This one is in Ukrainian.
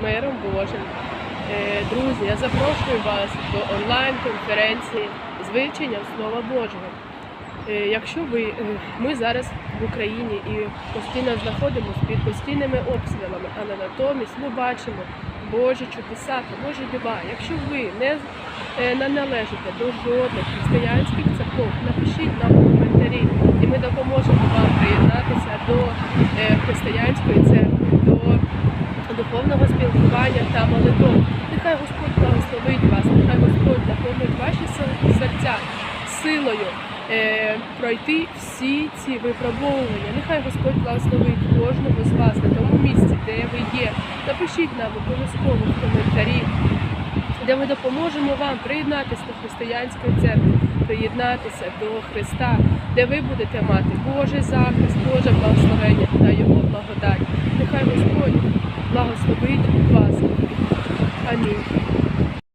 з миром Божим. Е, Друзі, я запрошую вас до онлайн-конференції з вивченням Слова Божого. Е, Якщо ви, е, ми зараз в Україні і постійно знаходимося під постійними обстрілами, але натомість ми бачимо Божі чудеса та Божі дива. Якщо ви не, належите до жодних християнських церков, напишіть нам коментарі, і ми допоможемо вам приєднатися до християнської церкви, духовного спілкування та молитов. Нехай Господь благословить вас, нехай Господь наповнить ваші серця силою е, пройти всі ці випробовування. Нехай Господь благословить кожного з вас на тому місці, де ви є. Напишіть нам обов'язково в коментарі, де ми допоможемо вам приєднатися до християнської церкви, приєднатися до Христа, де ви будете мати Божий захист, Боже благословення та Його благодать. Нехай